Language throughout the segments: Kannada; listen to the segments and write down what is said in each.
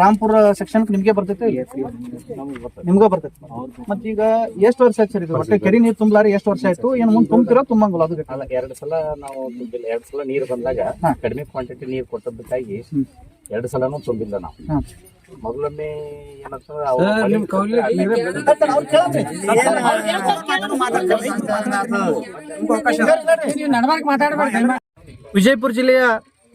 ರಾಮ್ಪುರ ಸೆಕ್ಷನ್ ನಿಮ್ಗೆ ಬರ್ತೈತೆ? ನಿಮ್ಗ ಬರ್ತೈತೆ. ಮತ್ ಈಗ ಎಷ್ಟು ವರ್ಷ ಆಯ್ತು ಸರ್ ಇದು? ಒಟ್ಟೆ ಕೆರೆ ನೀರು ತುಂಬಲಾರಿ ಎಷ್ಟು ವರ್ಷ ಆಯ್ತು? ಏನ್ ಮುಂದೆ ತುಂಬ್ತಿರೋ ತುಂಬಂಗಲ್ಲ ಅದು? ಅಲ್ಲ ಎರಡು ಸಲ ನಾವು ತುಂಬಿಲ್ಲ. ಎರಡು ಸಲ ನೀರು ಬಂದಾಗ. ಕಡಿಮೆ ಕ್ವಾಂಟಿಟಿ ನೀರು ಕೊಟ್ಟದ್ದಕ್ಕಾಗಿ. ಎರಡು ಸಲನೂ ತುಂಬಿಲ್ಲ ನಾವು. ಮೊದಲೊಮ್ಮೆ ಏನಂತಂದ್ರೆ ವಿಜಯಪುರ ಜಿಲ್ಲೆಯ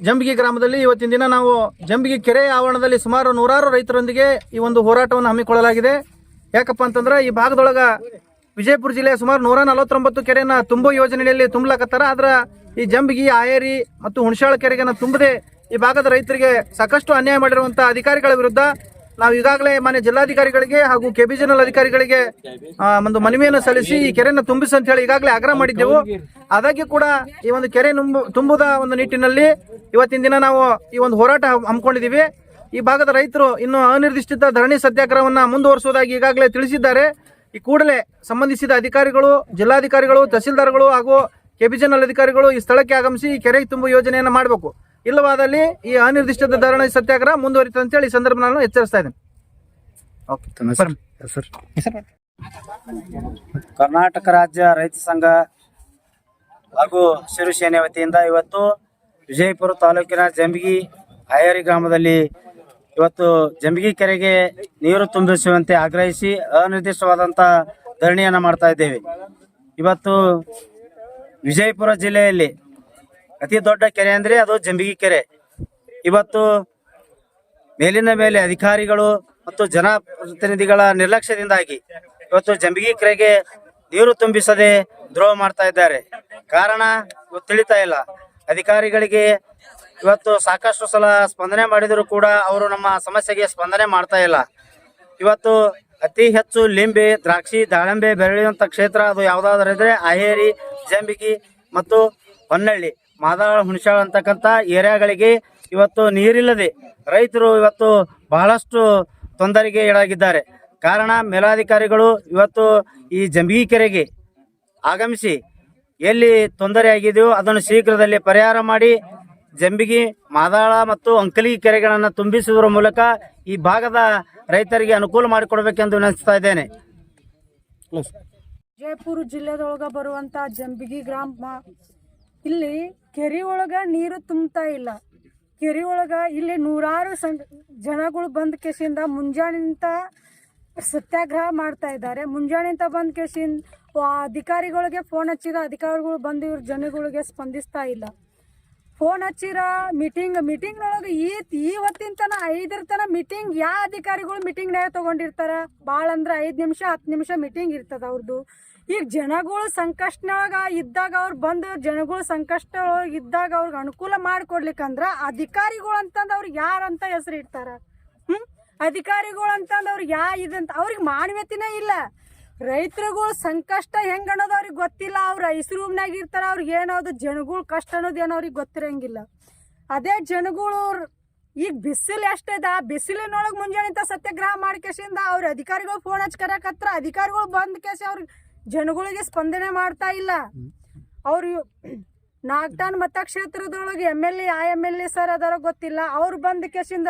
ಜಂಬಿಗಿ ಗ್ರಾಮದಲ್ಲಿ ಇವತ್ತಿನ ದಿನ ನಾವು ಜಂಬಿಗೆ ಕೆರೆ ಆವರಣದಲ್ಲಿ ಸುಮಾರು ನೂರಾರು ರೈತರೊಂದಿಗೆ ಈ ಒಂದು ಹೋರಾಟವನ್ನು ಹಮ್ಮಿಕೊಳ್ಳಲಾಗಿದೆ. ಯಾಕಪ್ಪ ಅಂತಂದ್ರೆ ಈ ಭಾಗದೊಳಗ ವಿಜಯಪುರ ಜಿಲ್ಲೆಯ ಸುಮಾರು ನೂರ ನಲವತ್ತೊಂಬತ್ತು ಕೆರೆಯನ್ನ ತುಂಬೋ ಯೋಜನೆಯಲ್ಲಿ ತುಂಬಲಾಕತ್ತಾರ. ಆದ್ರೆ ಈ ಜಂಬಿಗಿ, ಆಯೇರಿ ಮತ್ತು ಹುಣಸಾಳ ಕೆರೆಗೆ ತುಂಬದೆ ಈ ಭಾಗದ ರೈತರಿಗೆ ಸಾಕಷ್ಟು ಅನ್ಯಾಯ ಮಾಡಿರುವಂತಹ ಅಧಿಕಾರಿಗಳ ವಿರುದ್ಧ ನಾವು ಈಗಾಗಲೇ ಮಾನ್ಯ ಜಿಲ್ಲಾಧಿಕಾರಿಗಳಿಗೆ ಹಾಗೂ ಕೆಬಿಜನಲ್ ಅಧಿಕಾರಿಗಳಿಗೆ ಒಂದು ಮನವಿಯನ್ನು ಸಲ್ಲಿಸಿ ಈ ಕೆರೆಯನ್ನು ತುಂಬಿಸಿ ಅಂತ ಹೇಳಿ ಈಗಾಗಲೇ ಆಗ್ರಹ ಮಾಡಿದ್ದೆವು. ಆದಾಗ್ಯೂ ಕೂಡ ಈ ಒಂದು ಕೆರೆ ತುಂಬುದ ಒಂದು ನಿಟ್ಟಿನಲ್ಲಿ ಇವತ್ತಿನ ದಿನ ನಾವು ಈ ಒಂದು ಹೋರಾಟ ಹಮ್ಮಿಕೊಂಡಿದ್ದೀವಿ. ಈ ಭಾಗದ ರೈತರು ಇನ್ನು ಅನಿರ್ದಿಷ್ಟಿತ ಧರಣಿ ಸತ್ಯಾಗ್ರಹವನ್ನು ಮುಂದುವರಿಸುವುದಾಗಿ ಈಗಾಗಲೇ ತಿಳಿಸಿದ್ದಾರೆ. ಈ ಕೂಡಲೇ ಸಂಬಂಧಿಸಿದ ಅಧಿಕಾರಿಗಳು, ಜಿಲ್ಲಾಧಿಕಾರಿಗಳು, ತಹಸೀಲ್ದಾರ್ಗಳು ಹಾಗೂ ಕೆಬಿಜನಲ್ ಅಧಿಕಾರಿಗಳು ಈ ಸ್ಥಳಕ್ಕೆ ಆಗಮಿಸಿ ಈ ಕೆರೆಗೆ ತುಂಬು ಯೋಜನೆಯನ್ನು ಮಾಡಬೇಕು. ಇಲ್ಲವಾದಲ್ಲಿ ಈ ಅನಿರ್ದಿಷ್ಟ ಧರಣಿ ಸತ್ಯಾಗ್ರಹ ಮುಂದುವರಿತದೆ ಅಂತ ಹೇಳಿ ಈ ಸಂದರ್ಭ ನಾನು ಎಚ್ಚರಿಸ್ತಾ ಇದ್ದೇನೆ. ಕರ್ನಾಟಕ ರಾಜ್ಯ ರೈತ ಸಂಘ ಹಾಗೂ ಶಿರುಸೇನೆ ವತಿಯಿಂದ ಇವತ್ತು ವಿಜಯಪುರ ತಾಲೂಕಿನ ಜಂಬಗಿ ಹಯರಿ ಗ್ರಾಮದಲ್ಲಿ ಇವತ್ತು ಜಂಬಗಿ ಕೆರೆಗೆ ನೀರು ತುಂಬಿಸುವಂತೆ ಆಗ್ರಹಿಸಿ ಅನಿರ್ದಿಷ್ಟವಾದಂಥ ಧರಣಿಯನ್ನು ಮಾಡ್ತಾ ಇದ್ದೇವೆ. ಇವತ್ತು ವಿಜಯಪುರ ಜಿಲ್ಲೆಯಲ್ಲಿ ಅತಿ ದೊಡ್ಡ ಕೆರೆ ಅಂದರೆ ಅದು ಜಂಬಗಿ ಕೆರೆ. ಇವತ್ತು ಮೇಲಿನ ಮೇಲೆ ಅಧಿಕಾರಿಗಳು ಮತ್ತು ಜನಪ್ರತಿನಿಧಿಗಳ ನಿರ್ಲಕ್ಷ್ಯದಿಂದಾಗಿ ಇವತ್ತು ಜಂಬಗಿ ಕೆರೆಗೆ ನೀರು ತುಂಬಿಸದೆ ದ್ರೋಹ ಮಾಡ್ತಾ ಇದ್ದಾರೆ. ಕಾರಣ ಇವತ್ತು ತಿಳಿತಾ ಇಲ್ಲ. ಅಧಿಕಾರಿಗಳಿಗೆ ಇವತ್ತು ಸಾಕಷ್ಟು ಸಲ ಸ್ಪಂದನೆ ಮಾಡಿದರೂ ಕೂಡ ಅವರು ನಮ್ಮ ಸಮಸ್ಯೆಗೆ ಸ್ಪಂದನೆ ಮಾಡ್ತಾ ಇಲ್ಲ. ಇವತ್ತು ಅತಿ ಹೆಚ್ಚು ಲಿಂಬೆ, ದ್ರಾಕ್ಷಿ, ದಾಳಿಂಬೆ ಬೆಳೆಯುವಂತ ಕ್ಷೇತ್ರ ಅದು ಯಾವುದಾದ್ರೂ ಇದ್ರೆ ಅಹೇರಿ ಜಂಬಿಕಿ ಮತ್ತು ಹೊನ್ನಳ್ಳಿ, ಮಾದಾಳ ಹುಣಸಾಳ ಅಂತಕ್ಕಂಥ ಏರಿಯಾಗಳಿಗೆ ಇವತ್ತು ನೀರಿಲ್ಲದೆ ರೈತರು ಇವತ್ತು ಬಹಳಷ್ಟು ತೊಂದರೆಗೆ ಈಡಾಗಿದ್ದಾರೆ. ಕಾರಣ ಮೇಲಾಧಿಕಾರಿಗಳು ಇವತ್ತು ಈ ಜಂಬಿಗಿ ಕೆರೆಗೆ ಆಗಮಿಸಿ ಎಲ್ಲಿ ತೊಂದರೆ ಆಗಿದೆಯೋ ಅದನ್ನು ಶೀಘ್ರದಲ್ಲಿ ಪರಿಹಾರ ಮಾಡಿ ಜಂಬಿಗಿ, ಮಾದಾಳ ಮತ್ತು ಅಂಕಲಿ ಕೆರೆಗಳನ್ನು ತುಂಬಿಸುವುದರ ಮೂಲಕ ಈ ಭಾಗದ ರೈತರಿಗೆ ಅನುಕೂಲ ಮಾಡಿಕೊಡ್ಬೇಕೆಂದು ವಿನಂತಿಸ್ತಾ ಇದ್ದೇನೆ. ವಿಜಯಪುರ ಜಿಲ್ಲೆದೊಳಗೆ ಬರುವಂತ ಜಂಬಿಗಿ ಗ್ರಾಮ, ಇಲ್ಲಿ ಕೆರೆ ಒಳಗ ನೀರು ತುಂಬ್ತಾ ಇಲ್ಲ. ಕೆರೆ ಒಳಗ ಇಲ್ಲಿ ನೂರಾರು ಸಂ, ಜನಗಳು ಬಂದ ಕೇಸಿಂದ ಮುಂಜಾನಿಂದ ಸತ್ಯಾಗ್ರಹ ಮಾಡ್ತಾ ಇದ್ದಾರೆ. ಮುಂಜಾನಿಂದ ಬಂದ ಕೇಸಿನ ಅಧಿಕಾರಿಗಳಿಗೆ ಫೋನ್ ಹಚ್ಚಿದ ಅಧಿಕಾರಿಗಳು ಬಂದು ಇವ್ರ ಜನಗಳಿಗೆ ಸ್ಪಂದಿಸ್ತಾ ಇಲ್ಲ. ಫೋನ್ ಹಚ್ಚಿರ ಮೀಟಿಂಗ್ ಮೀಟಿಂಗ್ನೊಳಗೆ ಈ ಇವತ್ತಿನ ತನ, ಐದರ ತನ ಮೀಟಿಂಗ್ ಯಾವ ಅಧಿಕಾರಿಗಳು ಮೀಟಿಂಗ್ನಾಗ ತಗೊಂಡಿರ್ತಾರ? ಭಾಳ ಅಂದ್ರೆ ಐದು ನಿಮಿಷ, ಹತ್ತು ನಿಮಿಷ ಮೀಟಿಂಗ್ ಇರ್ತದ ಅವ್ರದ್ದು ಈಗ ಜನಗಳು ಸಂಕಷ್ಟನಾಗ ಇದ್ದಾಗ ಅವ್ರು ಬಂದು, ಜನಗಳು ಸಂಕಷ್ಟ ಇದ್ದಾಗ ಅವ್ರಿಗೆ ಅನುಕೂಲ ಮಾಡಿಕೊಡ್ಲಿಕ್ಕಂದ್ರ ಅಧಿಕಾರಿಗಳು ಅಂತಂದು ಅವ್ರಿಗೆ ಯಾರಂತ ಹೆಸರು ಇಡ್ತಾರ? ಅಧಿಕಾರಿಗಳು ಅಂತಂದು ಅವ್ರಿಗೆ ಯಾ ಇದಂತ ಅವ್ರಿಗೆ ಮಾನವೀಯತೆನೇ ಇಲ್ಲ. ರೈತರುಗಳು ಸಂಕಷ್ಟ ಹೆಂಗೆ ಅನ್ನೋದು ಅವ್ರಿಗೆ ಗೊತ್ತಿಲ್ಲ. ಅವ್ರು ಐಸ್ ರೂಮ್ನಾಗ ಇರ್ತಾರ, ಅವ್ರಿಗೆ ಏನೋದು ಜನಗಳ ಕಷ್ಟ ಅನ್ನೋದು ಏನೋ ಅವ್ರಿಗೆ ಗೊತ್ತಿರಂಗಿಲ್ಲ. ಅದೇ ಜನಗಳು ಈಗ ಬಿಸಿಲು ಎಷ್ಟೈದ ಬಿಸಿಲಿನೊಳಗೆ ಮುಂಜಾನೆ ಸತ್ಯಾಗ್ರಹ ಮಾಡ್ಕೇಶಿಂದ ಅವ್ರ ಅಧಿಕಾರಿಗಳು ಫೋನ್ ಹಚ್ಚಿ ಕರೆಯಕತ್ರ ಅಧಿಕಾರಿಗಳು ಬಂದ್ ಕೇಸಿ ಅವ್ರ ಜನಗಳಿಗೆ ಸ್ಪಂದನೆ ಮಾಡ್ತಾ ಇಲ್ಲ. ಅವ್ರು ನಾಗ್ಟಾನ್ ಮತಕ್ಷೇತ್ರದೊಳಗೆ ಎಂ ಎಲ್ ಎ, ಆ ಎಂ ಎಲ್ ಎ ಸರ್ ಅದಾರ ಗೊತ್ತಿಲ್ಲ. ಅವ್ರು ಬಂದ ಕೇಸಿಂದ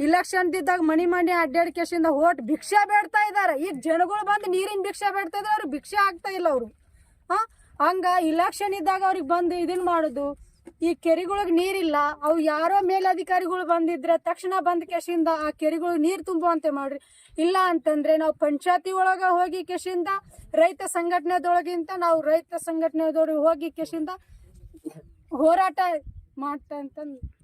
ಇಲೆಕ್ಷನ್ ಇದ್ದಾಗ ಮಣಿ ಮಣಿ ಅಡ್ಡಾಡ್ ಕೇಸಿಂದ ಭಿಕ್ಷೆ ಬೇಡ್ತಾ ಇದ್ದಾರೆ. ಈಗ ಜನಗಳು ಬಂದು ನೀರಿನ ಭಿಕ್ಷೆ ಬೇಡ್ತಾ ಇದ್ದಾರೆ ಅವ್ರು ಭಿಕ್ಷೆ ಆಗ್ತಾ ಇಲ್ಲ ಅವರು. ಹಾ? ಹಂಗ ಇಲೆಕ್ಷನ್ ಇದ್ದಾಗ ಅವ್ರಿಗೆ ಬಂದು ಇದನ್ ಮಾಡೋದು. ಈ ಕೆರೆಗಳಿಗೆ ನೀರಿಲ್ಲ, ಅವು ಯಾರೋ ಮೇಲಧಿಕಾರಿಗಳು ಬಂದಿದ್ರೆ ತಕ್ಷಣ ಬಂದ ಕೇಶಿಂದ ಆ ಕೆರೆಗಳಿಗೆ ನೀರು ತುಂಬುವಂತೆ ಮಾಡ್ರಿ. ಇಲ್ಲ ಅಂತಂದ್ರೆ ನಾವು ಪಂಚಾಯತಿ ಒಳಗ ಹೋಗಿ ಕೇಶಿಂದ, ರೈತ ಸಂಘಟನೆದೊಳಗಿಂತ ನಾವು ರೈತ ಸಂಘಟನೆದೊಳಗೆ ಹೋಗಿ ಕೇಶಿಂದ ಹೋರಾಟ ಮಾಡ್ತಾ ಅಂತಂದು